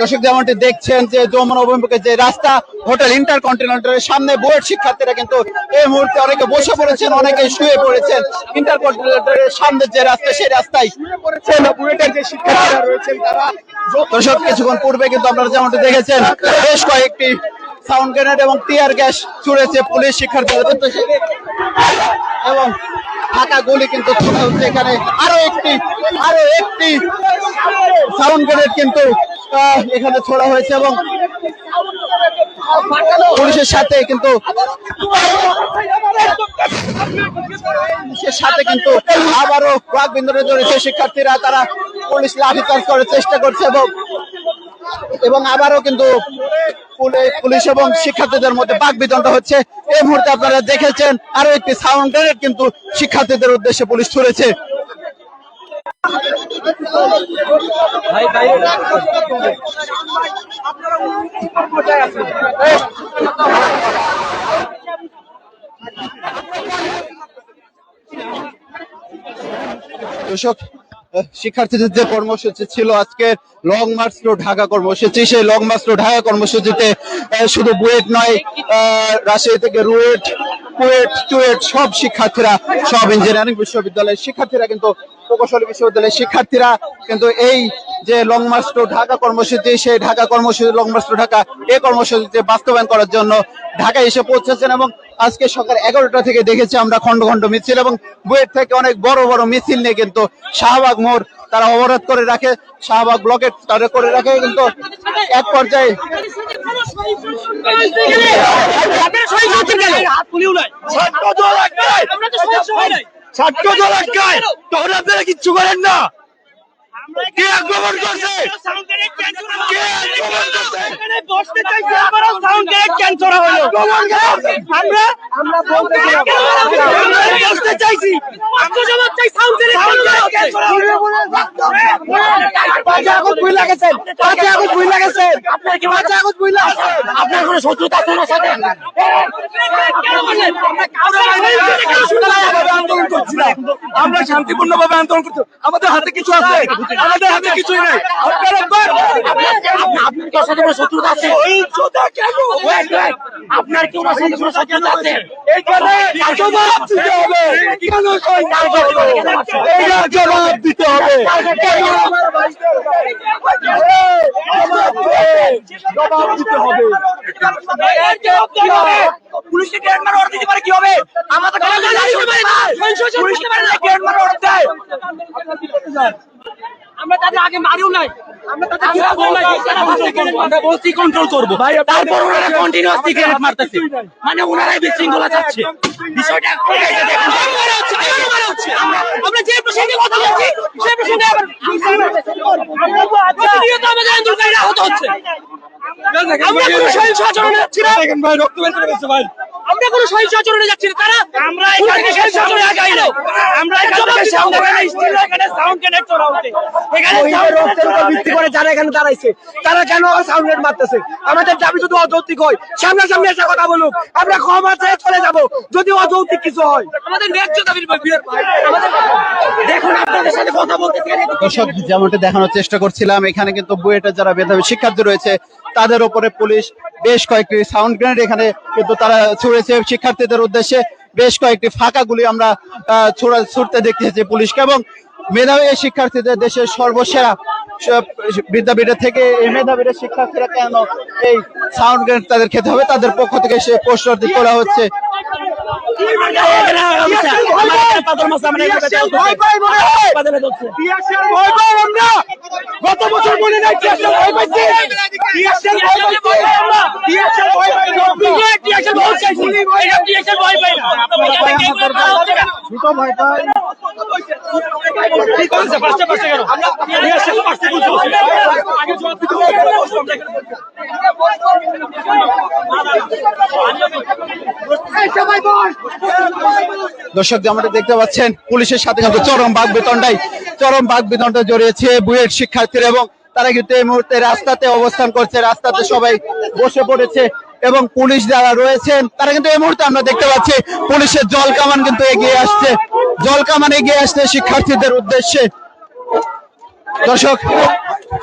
দর্শক যেমনটি দেখছেন যে যমুনা অভিমুখে যে রাস্তা, হোটেল ইন্টারকন্টিনেন্টালের সামনে বুয়েট শিক্ষার্থীরা কিন্তু এই মুহূর্তে অনেকে বসে পড়েছেন অনেকে শুয়ে পড়েছেন। ইন্টার ইন্টারকন্টিনেন্টালের সামনে যে রাস্তা, সেই রাস্তায় বুয়েটের যে শিক্ষার্থীরা রয়েছেন তারা। দর্শক, কিছুক্ষণ পূর্বে কিন্তু আপনারা যেমনটি দেখেছেন, বেশ কয়েকটি সাউন্ড গ্রেনেড এবং টিয়ার গ্যাস ছুড়েছে পুলিশ শিক্ষার্থীদের এবং ফাঁকা গুলি কিন্তু এখানে। আরও একটি আরও একটি সাউন্ড গ্রেনেড কিন্তু এখানে ছোড়া হয়েছে এবং পুলিশের সাথে কিন্তু পুলিশের সাথে কিন্তু আবারও বাঘ বিন্দরে জড়িয়েছে শিক্ষার্থীরা তারা পুলিশ লাঠিচার্জ করার চেষ্টা করছে এবং এবং আবারও কিন্তু পুলি- পুলিশ এবং শিক্ষার্থীদের মধ্যে বাক বিতণ্ড হচ্ছে। এই মুহূর্তে আপনারা দেখেছেন আরও একটি সাউন্ড কিন্তু শিক্ষার্থীদের উদ্দেশ্যে পুলিশ ছুড়েছে। দর্শক শিক্ষার্থীদের যে কর্মসূচি ছিল আজকে লং মার্চ টু ঢাকা কর্মসূচি, সেই লং মার্চ টু ঢাকা কর্মসূচিতে শুধু বুয়েট নয় রাজশাহী থেকে রুয়েট কুয়েট চুয়েট সব শিক্ষার্থীরা, সব ইঞ্জিনিয়ারিং বিশ্ববিদ্যালয়ের শিক্ষার্থীরা কিন্তু প্রকৌশলী বিশ্ববিদ্যালয়ের শিক্ষার্থীরা কিন্তু এই যে লং মার্চ টু ঢাকা কর্মসূচি, সেই ঢাকা কর্মসূচি লং মার্চ টু ঢাকা, এই কর্মসূচিতে বাস্তবায়ন করার জন্য ঢাকায় এসে পৌঁছেছেন এবং আজকে সকাল এগারোটা থেকে দেখেছি আমরা খন্ড খন্ড মিছিল এবং বুয়েট থেকে অনেক বড় বড় মিছিল নিয়ে কিন্তু শাহবাগ মোড় তারা অবরোধ করে রাখে শাহবাগ ব্লকে তারা করে রাখে কিন্তু এক পর্যায়ে ছাত্র দল তখন আপনারা কিচ্ছু করেন না! কে আক্রমণ করছে? কে আক্রমণ করছে? আমরা আমরা বলতে বসতে চাইছি। পাঁচে আগস্ট ভুল লাগেছেন পাঁচে আগস্ট ভুল লাগেছেন আপনার কি পাঁচে আগস্ট ভুল লাগেছেন আপনার কোনো শত্রুতা আছে ওনার সাথে? আন্দোলন করছি না। আমরা শান্তিপূর্ণ ভাবে আন্দোলন করছি আমাদের হাতে কিছু আছে। আমাদের হাতে কিছুই নাই। আপনারা কি সাথে শত্রুতা আছে আপনার কি ওনার সাথে কোনো শত্রুতা আছে জবাব দিতে হবে। জবাব দিতে হবে। জবাব দিতে হবে? পুলিশকে গ্রেড মারা অর্ডার দিতে পারে কি হবে? আমাদের পুলিশকে মারা গ্রেড মারা অর্ডার দেয় আমরা তাদের আগে মারিও নাই। আমরা তাদের কিছু বলি নাই আমরা বলছি কন্ট্রোল করব। তারপর ওনারা কন্টিনিউয়াসলি গ্রেড মারতেছে। মানে ওনারাই বিশৃঙ্খলা চাচ্ছে। বিষয়টা আমরা যে প্রসঙ্গে কথা বলছি সেই প্রসঙ্গে প্রতিনিয়ত আমাদের আন্দোলনকারীরা আহত হচ্ছে। আমরা কোনো সহিংস আচরণে যাচ্ছি না। ভাই রক্ত বের করে ভাই। আমরা কোনো সহিংস আচরণে যাচ্ছি না। তারা আমরা এখানে সহিংস আচরণে আগাই না আমরা এখানে সাউন্ড স্টিল এখানে সাউন্ড কানেক্ট করা হচ্ছে এখানে রক্তের উপর ভিত্তি করে যারা এখানে দাঁড়াইছে তারা কেন সাউন্ড নেট মারতেছে? আমাদের দাবি যদি অযৌক্তিক হয়। সামনাসামনি এসে কথা বলুক আমরা ক্ষমা চেয়ে চলে যাব যদি অযৌক্তিক কিছু হয়। আমাদের ন্যায্য দাবির বিয়ের আমাদের দেখুন আপনাদের সাথে কথা বলতে দর্শক যেমনটা দেখানোর চেষ্টা করছিলাম এখানে কিন্তু বুয়েটের যারা মেধাবী শিক্ষার্থী রয়েছে তাদের উপরে পুলিশ বেশ কয়েকটি সাউন্ড গ্রেনেড এখানে কিন্তু তারা ছুড়েছে। শিক্ষার্থীদের উদ্দেশ্যে বেশ কয়েকটি ফাঁকা গুলি আমরা ছোড়া ছুটতে দেখতেছি পুলিশকে এবং মেধাবী শিক্ষার্থীদের দেশের সর্বসেরা বিদ্যাপীঠের থেকে এই মেধাবীদের শিক্ষার্থীরা কেন এই সাউন্ড গ্রেনেড তাদের খেতে হবে? তাদের পক্ষ থেকে সে পোস্টার করা হচ্ছে। গত বছর বলে নাই টিয়ারশেল ভয় পাইছি টিয়ারশেল ভয় পাইছি আমরা টিয়ারশেল ভয় পাই টিয়ারশেল ভয় চাইছি টিয়ারশেল ভয় পাই না দুটো ভয় পাই ঠিক আছে পাঁচটা পাঁচটা গেল আমরা টিয়ারশেল পাঁচটা বলছো আগে জবাব দিতে হবে দর্শক যেমনটা দেখতে পাচ্ছেন, পুলিশের সাথে কিন্তু চরম বাঘ বেতনটাই চরম বাঘ বেতনটা জড়িয়েছে বুয়েট শিক্ষার্থীরা এবং তারা কিন্তু এই মুহূর্তে রাস্তাতে অবস্থান করছে, রাস্তাতে সবাই বসে পড়েছে এবং পুলিশ যারা রয়েছেন, তারা কিন্তু এই মুহূর্তে আমরা দেখতে পাচ্ছি, পুলিশের জল কামান কিন্তু এগিয়ে আসছে। জল কামান এগিয়ে আসছে শিক্ষার্থীদের উদ্দেশ্যে, দর্শক,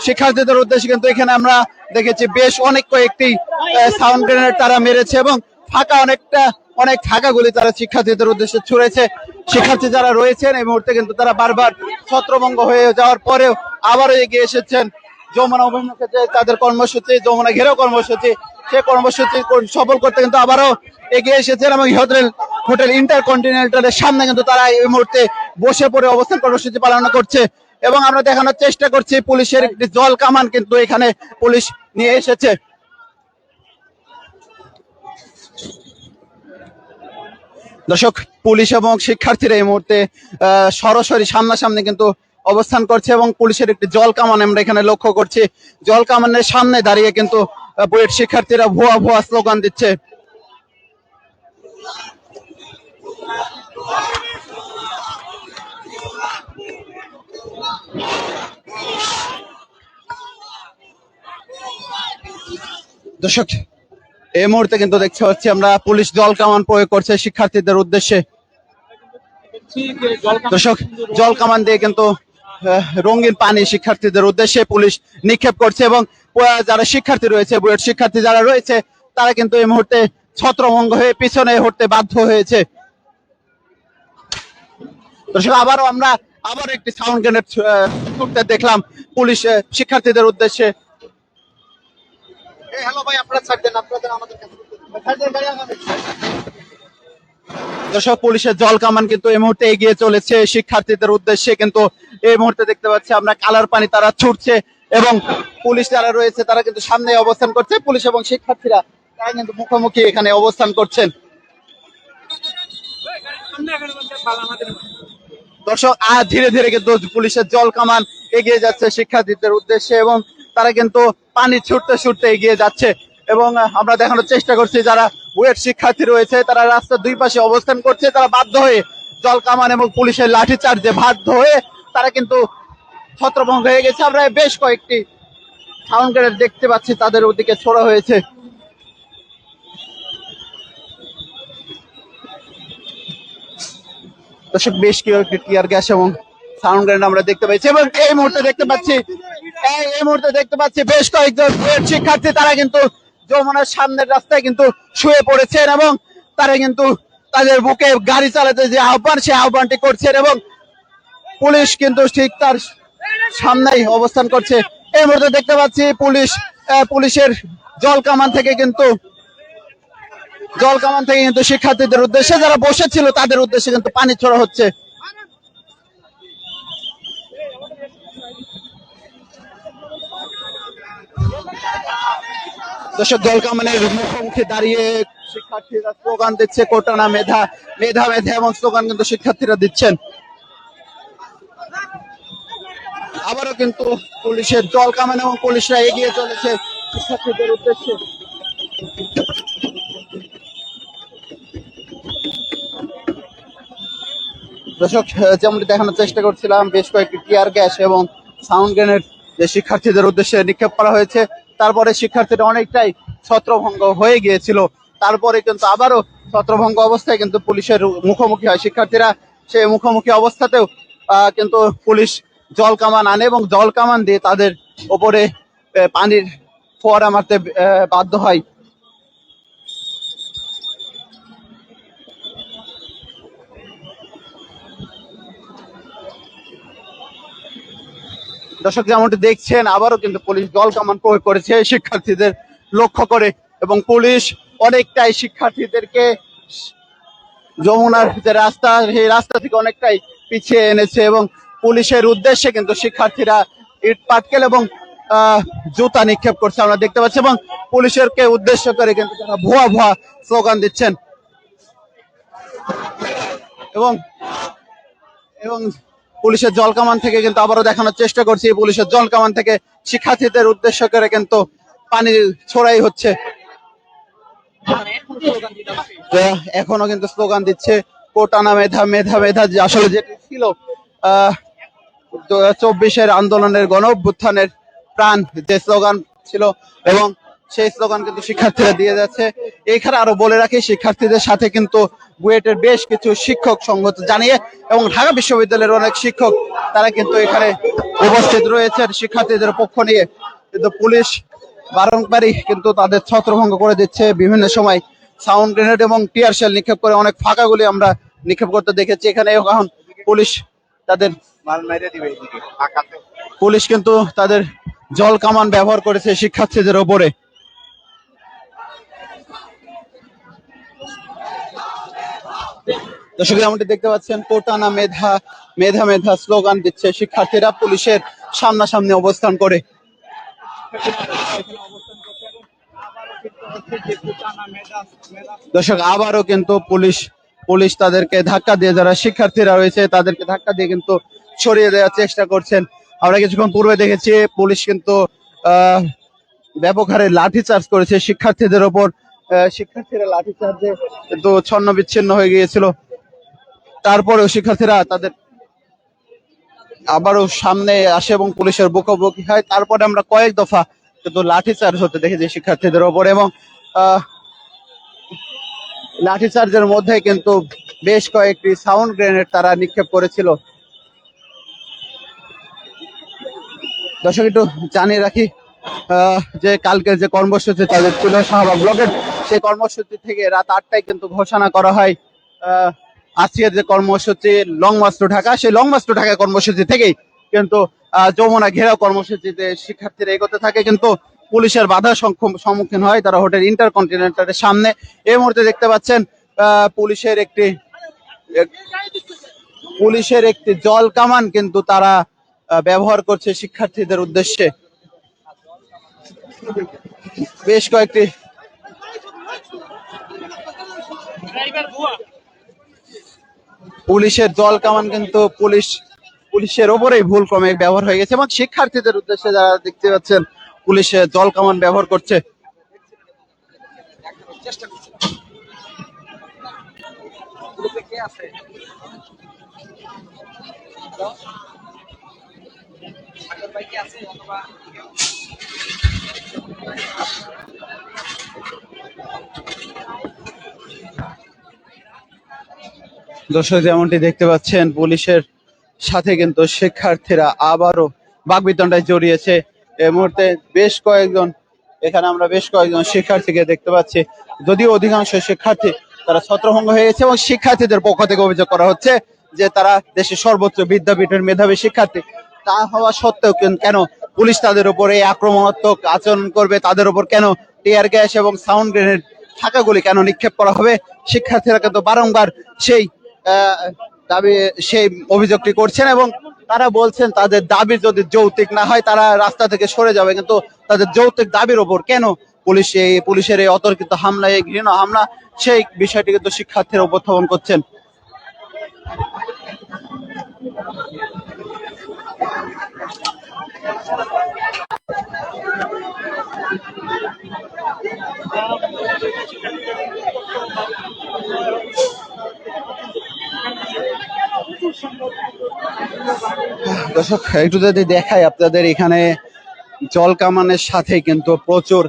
শিক্ষার্থীদের উদ্দেশ্যে কিন্তু এখানে আমরা দেখেছি বেশ অনেক কয়েকটি সাউন্ড গ্রেনেড তারা মেরেছে এবং ফাঁকা অনেকটা অনেক ফাঁকা গুলি তারা শিক্ষার্থীদের উদ্দেশ্যে ছুড়েছে। শিক্ষার্থী যারা রয়েছেন এই মুহূর্তে কিন্তু তারা বারবার ছত্রভঙ্গ হয়ে যাওয়ার পরেও আবারও এগিয়ে এসেছেন। যমুনা অভিমুখে যে তাদের কর্মসূচি, যমুনা ঘেরাও কর্মসূচি, সে কর্মসূচি সফল করতে কিন্তু আবারও এগিয়ে এসেছেন এবং হোটেল হোটেল ইন্টারকন্টিনেন্টালের সামনে কিন্তু তারা এই মুহূর্তে বসে পড়ে অবস্থান কর্মসূচি পালন করছে এবং আমরা দেখানোর চেষ্টা করছি পুলিশের একটি জল কামান কিন্তু এখানে পুলিশ নিয়ে এসেছে। দর্শক, পুলিশ এবং শিক্ষার্থীরা এই মুহূর্তে সরাসরি সামনাসামনি কিন্তু অবস্থান করছে এবং পুলিশের একটি জল কামান আমরা এখানে লক্ষ্য করছি। জল কামানের সামনে দাঁড়িয়ে কিন্তু বুয়েট শিক্ষার্থীরা ভুয়া ভুয়া স্লোগান দিচ্ছে। দর্শক এই মুহূর্তে কিন্তু দেখতে পাচ্ছি আমরা পুলিশ জল কামান প্রয়োগ করছে শিক্ষার্থীদের উদ্দেশ্যে। দর্শক, জল কামান দিয়ে কিন্তু রঙিন পানি শিক্ষার্থীদের উদ্দেশ্যে পুলিশ নিক্ষেপ করছে এবং যারা শিক্ষার্থী রয়েছে, বুয়েট শিক্ষার্থী যারা রয়েছে, তারা কিন্তু এই মুহূর্তে ছত্রভঙ্গ হয়ে পিছনে হতে বাধ্য হয়েছে। দর্শক, আবারও আমরা, আবার একটি সাউন্ড গ্রেনেড ছুটতে দেখলাম পুলিশ শিক্ষার্থীদের উদ্দেশ্যে দর্শক, পুলিশের জল কামান কিন্তু এই মুহূর্তে এগিয়ে চলেছে। শিক্ষার্থীদের উদ্দেশ্যে কিন্তু এই মুহূর্তে দেখতে পাচ্ছি আমরা কালার পানি তারা ছুটছে এবং পুলিশ যারা রয়েছে, তারা কিন্তু সামনে অবস্থান করছে। পুলিশ এবং শিক্ষার্থীরা, তারা কিন্তু মুখোমুখি এখানে অবস্থান করছেন। দর্শক আর ধীরে ধীরে কিন্তু পুলিশের জল কামান এগিয়ে যাচ্ছে শিক্ষার্থীদের উদ্দেশ্যে এবং তারা কিন্তু পানি ছুটতে ছুটতে এগিয়ে যাচ্ছে এবং আমরা দেখানোর চেষ্টা করছি যারা বুয়েট শিক্ষার্থী রয়েছে, তারা রাস্তার দুই পাশে অবস্থান করছে, তারা বাধ্য হয়ে জল কামান এবং পুলিশের লাঠি চার্জে বাধ্য হয়ে তারা কিন্তু ছত্রভঙ্গ হয়ে গেছে। আমরা বেশ কয়েকটি সাউন্ড দেখতে পাচ্ছি, তাদের ওদিকে ছোড়া হয়েছে। বেশ কয়েকটি টিয়ার গ্যাস এবং সাউন্ড গ্রেনেড আমরা দেখতে পাচ্ছি এবং এই মুহূর্তে দেখতে পাচ্ছি, এই মুহূর্তে দেখতে পাচ্ছি বেশ কয়েকজন শিক্ষার্থী, তারা কিন্তু যমুনার সামনের রাস্তায় কিন্তু শুয়ে পড়েছেন এবং তারা কিন্তু তাদের বুকে গাড়ি চালাতে যে আহ্বান সেই আহ্বানটি করছেন এবং পুলিশ কিন্তু ঠিক তার সামনেই অবস্থান করছে। এই মুহূর্তে দেখতে পাচ্ছি পুলিশ পুলিশের জল কামান থেকে কিন্তু, জল কামান থেকে কিন্তু শিক্ষার্থীদের উদ্দেশ্যে যারা বসেছিল, তাদের উদ্দেশ্যে কিন্তু পানি ছড়া হচ্ছে। দর্শক জল কামানের মুখোমুখি দাঁড়িয়ে শিক্ষার্থীরা স্লোগান দিচ্ছে, কোটানা মেধা মেধা মেধা এমন স্লোগান কিন্তু শিক্ষার্থীরা দিচ্ছেন। আবারও কিন্তু পুলিশের জল কামান এবং পুলিশরা এগিয়ে চলেছে শিক্ষার্থীদের উদ্দেশ্যে। দর্শক, যেমনটি দেখানোর চেষ্টা করছিলাম, বেশ কয়েকটি টিয়ার গ্যাস এবং সাউন্ড গ্রেনেড যে শিক্ষার্থীদের উদ্দেশ্যে নিক্ষেপ করা হয়েছে। তারপরে শিক্ষার্থীরা অনেকটাই ছত্রভঙ্গ হয়ে গিয়েছিল। তারপরে কিন্তু আবারও ছত্রভঙ্গ অবস্থায় কিন্তু পুলিশের মুখোমুখি হয় শিক্ষার্থীরা। সেই মুখোমুখি অবস্থাতেও কিন্তু পুলিশ জল কামান আনে এবং জল কামান দিয়ে তাদের ওপরে পানির ফোয়ারা মারতে বাধ্য হয়। দর্শক যেমনটি দেখছেন, আবারও কিন্তু পুলিশ জল কামান প্রয়োগ করেছে, শিক্ষার্থীদের লক্ষ্য করে এবং পুলিশ অনেকটাই শিক্ষার্থীদেরকে যমুনার যে রাস্তা, সেই রাস্তা থেকে অনেকটাই পিছিয়ে এনেছে এবং পুলিশের উদ্দেশ্যে কিন্তু শিক্ষার্থীরা ইট পাটকেল এবং জুতা নিক্ষেপ করছে আমরা দেখতে পাচ্ছি এবং পুলিশের কে উদ্দেশ্য করে কিন্তু তারা ভুয়া ভুয়া স্লোগান দিচ্ছেন। এবং এবং পুলিশের জল কামান থেকে কিন্তু আবারও দেখানোর চেষ্টা করছি। পুলিশের জল কামান থেকে শিক্ষার্থীদের উদ্দেশ্য করে কিন্তু পানি ছড়াই হচ্ছে। এখনও কিন্তু স্লোগান দিচ্ছে কোটানা মেধা মেধা মেধা, যে আসলে যেটি ছিল চব্বিশের আন্দোলনের গণ অভ্যুত্থানের প্রাণ যে স্লোগান ছিল এবং সেই স্লোগান কিন্তু শিক্ষার্থীরা দিয়ে যাচ্ছে। এখানে আরও বলে রাখি, শিক্ষার্থীদের সাথে কিন্তু বুয়েটের বেশ কিছু শিক্ষক সংঘ জানিয়ে এবং ঢাকা বিশ্ববিদ্যালয়ের অনেক শিক্ষক, তারা কিন্তু এখানে উপস্থিত রয়েছেন। শিক্ষার্থীদের পক্ষ নিয়ে কিন্তু পুলিশ বারংবারই কিন্তু তাদের ছত্রভঙ্গ করে দিচ্ছে। বিভিন্ন সময় সাউন্ড গ্রেনেড এবং টিয়ার শেল নিক্ষেপ করে অনেক ফাঁকা গুলি আমরা নিক্ষেপ করতে দেখেছি। এখানে এখন পুলিশ তাদের পুলিশ কিন্তু তাদের জল কামান ব্যবহার করেছে শিক্ষার্থীদের ওপরে। দর্শক যেমনটি দেখতে পাচ্ছেন, কোটানা মেধা মেধা মেধা স্লোগান দিচ্ছে শিক্ষার্থীরা পুলিশের সামনাসামনি অবস্থান করে। দর্শক, আবারও কিন্তু পুলিশ পুলিশ তাদেরকে ধাক্কা দিয়ে, যারা শিক্ষার্থীরা রয়েছে, তাদেরকে ধাক্কা দিয়ে কিন্তু সরিয়ে দেওয়ার চেষ্টা করছেন। আমরা কিছুক্ষণ পূর্বে দেখেছি, পুলিশ কিন্তু ব্যাপক হারে লাঠি চার্জ করেছে শিক্ষার্থীদের ওপর। শিক্ষার্থীরা লাঠি চার্জে কিন্তু ছন্ন বিচ্ছিন্ন হয়ে গিয়েছিল। তারপরেও শিক্ষার্থীরা তাদের আবারও সামনে আসে এবং পুলিশের মুখোমুখি হয়। তারপরে আমরা কয়েক দফা কিন্তু লাঠি চার্জ হতে দেখেছি শিক্ষার্থীদের ওপর এবং আহ, লাঠি মধ্যে কিন্তু বেশ কয়েকটি সাউন্ড গ্রেনেড তারা নিক্ষেপ করেছিল। দর্শক একটু জানিয়ে রাখি যে কালকের যে কর্মসূচি তাদের ছিল শাহবাগ ব্লকের সেই কর্মসূচি থেকে রাত আটটায় কিন্তু ঘোষণা করা হয় আহ, আজকের যে কর্মসূচি লং মার্চ টু ঢাকা, সেই লং মার্চ টু ঢাকা কর্মসূচি থেকেই কিন্তু যমুনা ঘেরাও কর্মসূচিতে শিক্ষার্থীরা এগোতে থাকে, কিন্তু পুলিশের বাধা সম্মুখীন হয় তারা হোটেল ইন্টারকন্টিনেন্টালের সামনে। এই মুহূর্তে দেখতে পাচ্ছেন পুলিশের একটি পুলিশের একটি জল কামান কিন্তু তারা ব্যবহার করছে শিক্ষার্থীদের উদ্দেশ্যে। বেশ কয়েকটি পুলিশের জল কামান কিন্তু পুলিশ, পুলিশের ওপরেই ভুল ক্রমে ব্যবহার হয়ে গেছে এবং শিক্ষার্থীদের উদ্দেশ্যে যারা দেখতে পাচ্ছেন পুলিশের জল কামান ব্যবহার করছে। দর্শক, যেমনটি দেখতে পাচ্ছেন, পুলিশের সাথে কিন্তু শিক্ষার্থীরা আবারও বাগবিতণ্ডায় জড়িয়েছে। এ মুহূর্তে বেশ কয়েকজন, এখানে আমরা বেশ কয়েকজন শিক্ষার্থীকে দেখতে পাচ্ছি। যদিও অধিকাংশ শিক্ষার্থী তারা ছত্রভঙ্গ হয়ে গেছে এবং শিক্ষার্থীদের পক্ষ থেকে অভিযোগ করা হচ্ছে যে তারা দেশের সর্বোচ্চ বিদ্যাপীঠের মেধাবী শিক্ষার্থী। তা হওয়া সত্ত্বেও কেন- পুলিশ তাদের উপর এই আক্রমণাত্মক আচরণ করবে? তাদের উপর কেন টিয়ার গ্যাস এবং সাউন্ড গ্রেনেড ফাঁকাগুলি কেন নিক্ষেপ করা হবে? শিক্ষার্থীরা কিন্তু বারংবার সেই দাবি, সেই অভিযোগটি করছেন এবং তারা বলছেন তাদের দাবি যদি যৌক্তিক না হয়, তারা রাস্তা থেকে সরে যাবে। কিন্তু তাদের যৌক্তিক দাবির ওপর কেন পুলিশ এই, পুলিশের এই অতর্কিত হামলা এই ঘৃণ হামলা, সেই বিষয়টি কিন্তু শিক্ষার্থীরা উপস্থাপন করছেন। দর্শক, একটু যদি দেখাই আপনাদের এখানে জল কামানের সাথে কিন্তু প্রচুর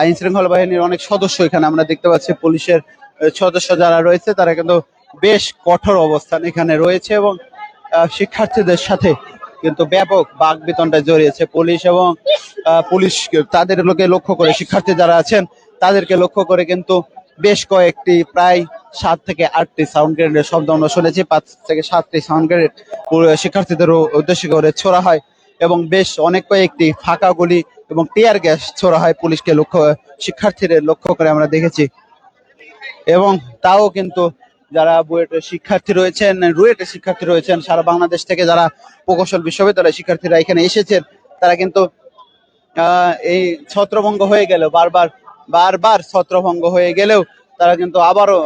আইন শৃঙ্খলা বাহিনীর অনেক সদস্য এখানে আমরা দেখতে পাচ্ছি। পুলিশের সদস্য যারা রয়েছে, তারা কিন্তু বেশ কঠোর অবস্থান এখানে রয়েছে এবং শিক্ষার্থীদের সাথে কিন্তু ব্যাপক বাক বিতণ্ডায় জড়িয়েছে পুলিশ এবং পুলিশ তাদের লোকে লক্ষ্য করে, শিক্ষার্থী যারা আছেন, তাদেরকে লক্ষ্য করে কিন্তু বেশ কয়েকটি প্রায় সাত থেকে আটটি সাউন্ড গ্রেনেডের শব্দ আমরা শুনেছি। পাঁচ থেকে সাতটি সাউন্ড গ্রেনেড শিক্ষার্থীদের উদ্দেশ্য করে ছোড়া হয় এবং বেশ অনেক কয়েকটি ফাঁকা গুলি এবং টিয়ার গ্যাস ছোড়া হয় পুলিশকে লক্ষ্য, শিক্ষার্থীদের লক্ষ্য করে আমরা দেখেছি। এবং তাও কিন্তু যারা বুয়েটের শিক্ষার্থী রয়েছেন রুয়েটের শিক্ষার্থী রয়েছেন, সারা বাংলাদেশ থেকে যারা প্রকৌশল বিশ্ববিদ্যালয়ের শিক্ষার্থীরা এখানে এসেছেন, তারা কিন্তু এই ছত্রভঙ্গ হয়ে গেল বারবার বারবার ছত্রভঙ্গ হয়ে গেলেও তারা কিন্তু আবারও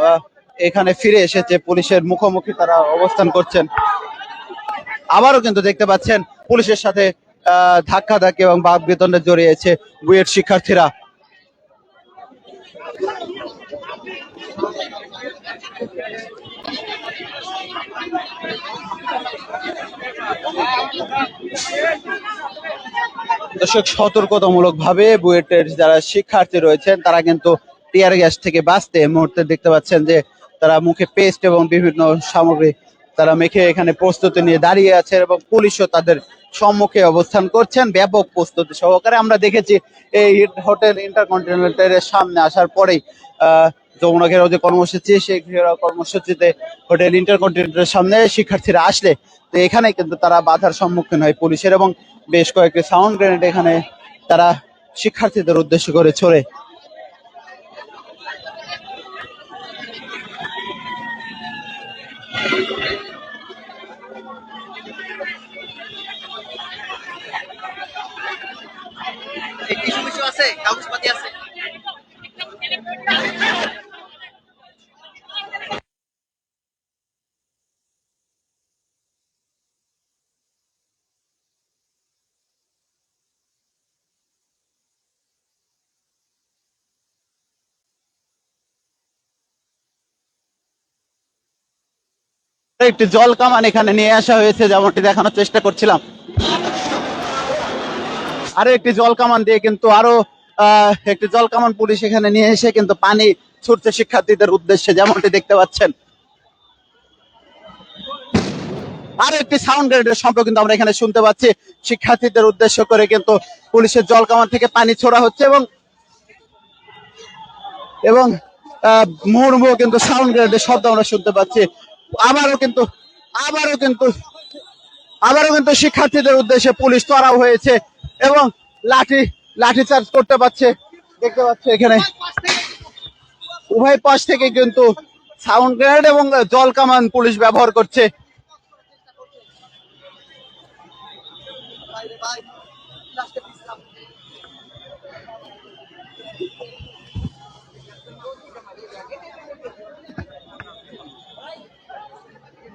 এখানে ফিরে এসেছে। পুলিশের মুখোমুখি তারা অবস্থান করছেন। আবারও কিন্তু দেখতে পাচ্ছেন, পুলিশের সাথে ধাক্কা ধাক্কি এবং বাদ বেতনে জড়িয়েছে বুয়েট শিক্ষার্থীরা। দর্শক সতর্কতামূলক ভাবে বুয়েটের যারা শিক্ষার্থী রয়েছেন, তারা কিন্তু টিয়ার গ্যাস থেকে বাঁচতে মুহূর্তে দেখতে পাচ্ছেন যে তারা মুখে পেস্ট এবং বিভিন্ন সামগ্রী তারা মেখে এখানে প্রস্তুতি নিয়ে দাঁড়িয়ে আছে এবং পুলিশও তাদের সম্মুখে অবস্থান করছেন ব্যাপক প্রস্তুতি সহকারে। আমরা দেখেছি এই হোটেল ইন্টারকন্টিনেন্টালের সামনে আসার পরেই, আহ যমুনা ঘেরাও যে কর্মসূচি সেই ঘেরাও কর্মসূচিতে হোটেল ইন্টারকন্টিনেন্টের সামনে শিক্ষার্থীরা আসলে। তো এখানে কিন্তু তারা বাধার সম্মুখীন হয় পুলিশের এবং বেশ কয়েকটি সাউন্ড গ্রেনেড এখানে তারা শিক্ষার্থীদের উদ্দেশ্য করে ছড়ে। একটি জল কামান এখানে নিয়ে আসা হয়েছে, যেমনটি দেখানোর চেষ্টা করছিলাম। আরও একটি জল কামান দিয়ে কিন্তু আরও একটি জল কামান পুলিশ এখানে নিয়ে এসে কিন্তু পানি ছুটছে শিক্ষার্থীদের উদ্দেশ্যে, যেমনটি দেখতে পাচ্ছেন। আরও একটি সাউন্ড গ্রেডের শব্দ কিন্তু আমরা এখানে শুনতে পাচ্ছি। শিক্ষার্থীদের উদ্দেশ্য করে কিন্তু পুলিশের জল কামান থেকে পানি ছোড়া হচ্ছে এবং এবং মুহুর্মুহ কিন্তু সাউন্ড গ্রেডের শব্দ আমরা শুনতে পাচ্ছি। আবারও কিন্তু আবারও কিন্তু আবারও কিন্তু শিক্ষার্থীদের উদ্দেশ্যে পুলিশ চড়াও হয়েছে এবং লাঠি লাঠি চার্জ করতে পারছে দেখতে পাচ্ছে এখানে উভয় পাশ থেকে কিন্তু সাউন্ড গ্রেনেড এবং জল কামান পুলিশ ব্যবহার করছে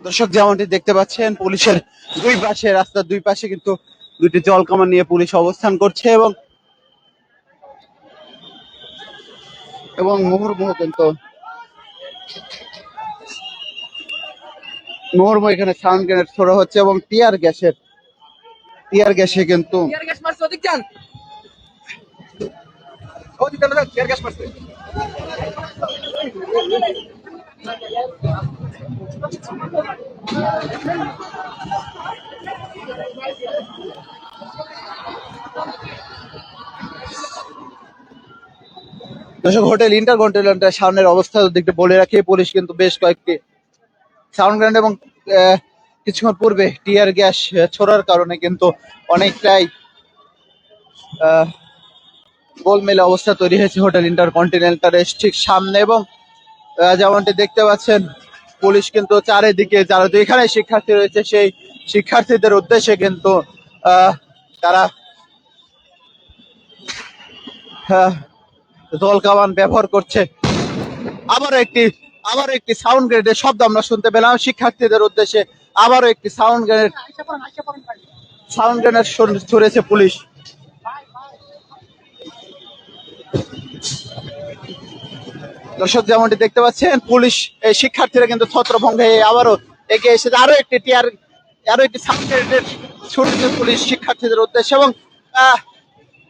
দর্শক যেমনটি দেখতে পাচ্ছেন পুলিশের দুই পাশে রাস্তার দুই পাশে কিন্তু দুইটি জল কামান নিয়ে পুলিশ অবস্থান করছে এবং এবং মুহুর্মুহ কিন্তু মুহুর্মুহ এখানে সাউন্ড গ্রেনেড ছোড়া হচ্ছে এবং টিয়ার গ্যাসের টিয়ার গ্যাসে কিন্তু দর্শক, হোটেল ইন্টার ইন্টারকন্টিনেন্টাল সামনের অবস্থা দিকটা বলে রাখি, পুলিশ কিন্তু বেশ কয়েকটি সাউন্ড গ্রেনেড এবং কিছুক্ষণ পূর্বে টিয়ার গ্যাস ছোড়ার কারণে কিন্তু অনেকটাই গোলমেলে অবস্থা তৈরি হয়েছে হোটেল ইন্টার ইন্টারকন্টিনেন্টালের ঠিক সামনে এবং যেমনটি দেখতে পাচ্ছেন। পুলিশ কিন্তু চারিদিকে যারা যেখানে শিক্ষার্থী রয়েছে সেই শিক্ষার্থীদের উদ্দেশ্যে কিন্তু তারা আহ, জল কামান ব্যবহার করছে। আবার একটি আবারও একটি সাউন্ড গ্রেডের শব্দ আমরা শুনতে পেলাম। শিক্ষার্থীদের উদ্দেশ্যে আবারও একটি সাউন্ড গ্রেনেড সাউন্ড গ্রেনেড ছড়েছে পুলিশ। দর্শক যেমনটি দেখতে পাচ্ছেন পুলিশ এই শিক্ষার্থীরা কিন্তু ছত্রভঙ্গ হয়ে আবারও এগিয়ে এসেছে। আরও একটি টিয়ার আরও একটি ছুটেছে পুলিশ শিক্ষার্থীদের উদ্দেশ্যে এবং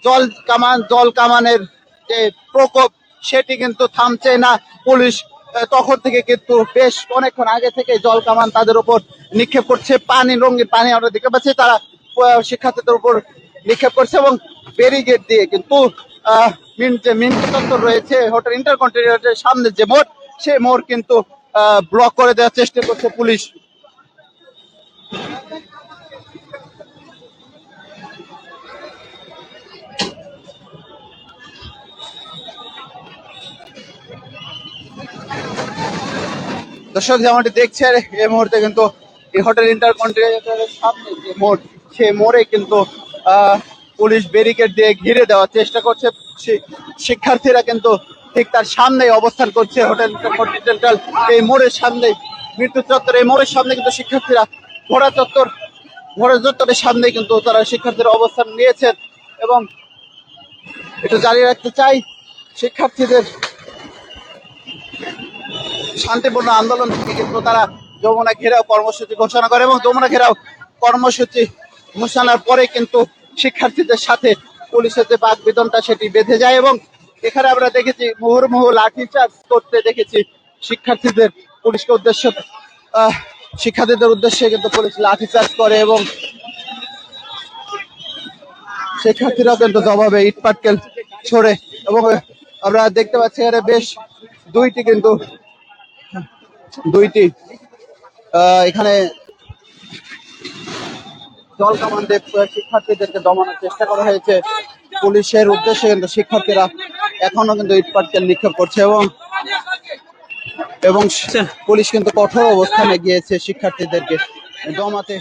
জল কামান জল কামানের যে প্রকোপ সেটি কিন্তু থামছে না। পুলিশ তখন থেকে কিন্তু বেশ অনেকক্ষণ আগে থেকে জল কামান তাদের উপর নিক্ষেপ করছে। পানি রঙিন পানি আমরা দেখতে পাচ্ছি তারা শিক্ষার্থীদের উপর নিক্ষেপ করছে এবং ব্যারিগেড দিয়ে কিন্তু আহ, মিন চত্বর রয়েছে হোটেল ইন্টারকন্টিনেন্টালের সামনে যে মোড় সে মোড় কিন্তু ব্লক করে দেওয়ার চেষ্টা করছে পুলিশ। দর্শক যেমনটি দেখছেন এই মুহূর্তে কিন্তু এই হোটেল ইন্টারকন্টিনেন্টালের সামনে যে মোড় সে মোড়ে কিন্তু আহ, পুলিশ ব্যারিকেড দিয়ে ঘিরে দেওয়ার চেষ্টা করছে। শিক্ষার্থীরা কিন্তু ঠিক তার সামনেই অবস্থান করছে হোটেল ইন্টারকন্টিনেন্টাল এই মোড়ের সামনে মৃত্যু চত্বর, এই মোড়ের সামনে কিন্তু শিক্ষার্থীরা ঘোড়া চত্বর ঘোড়া চত্বরের সামনে কিন্তু তারা শিক্ষার্থীরা অবস্থান নিয়েছেন এবং একটু জানিয়ে রাখতে চাই, শিক্ষার্থীদের শান্তিপূর্ণ আন্দোলন থেকে কিন্তু তারা যমুনা ঘেরাও কর্মসূচি ঘোষণা করে এবং যমুনা ঘেরাও কর্মসূচি ঘোষণার পরে কিন্তু শিক্ষার্থীদের সাথে পুলিশের যে বাক বেতনটা সেটি বেঁধে যায় এবং এখানে আমরা দেখেছি মুহুর্মুহু লাঠিচার্জ করতে দেখেছি শিক্ষার্থীদের পুলিশকে উদ্দেশ্য শিক্ষার্থীদের উদ্দেশ্যে কিন্তু পুলিশ লাঠিচার্জ করে এবং শিক্ষার্থীরাও কিন্তু জবাবে ইট পাটকেল ছড়ে এবং আমরা দেখতে পাচ্ছি এখানে বেশ দুইটি কিন্তু, দুইটি এখানে জল কামান দিয়ে শিক্ষার্থীদেরকে দমানোর চেষ্টা করা হয়েছে। পুলিশের উদ্দেশ্যে কিন্তু শিক্ষার্থীরা এখনও কিন্তু ইট পাটকেল নিক্ষেপ করছে এবং এবং পুলিশ কিন্তু কঠোর অবস্থানে গিয়েছে শিক্ষার্থীদেরকে দমাতে।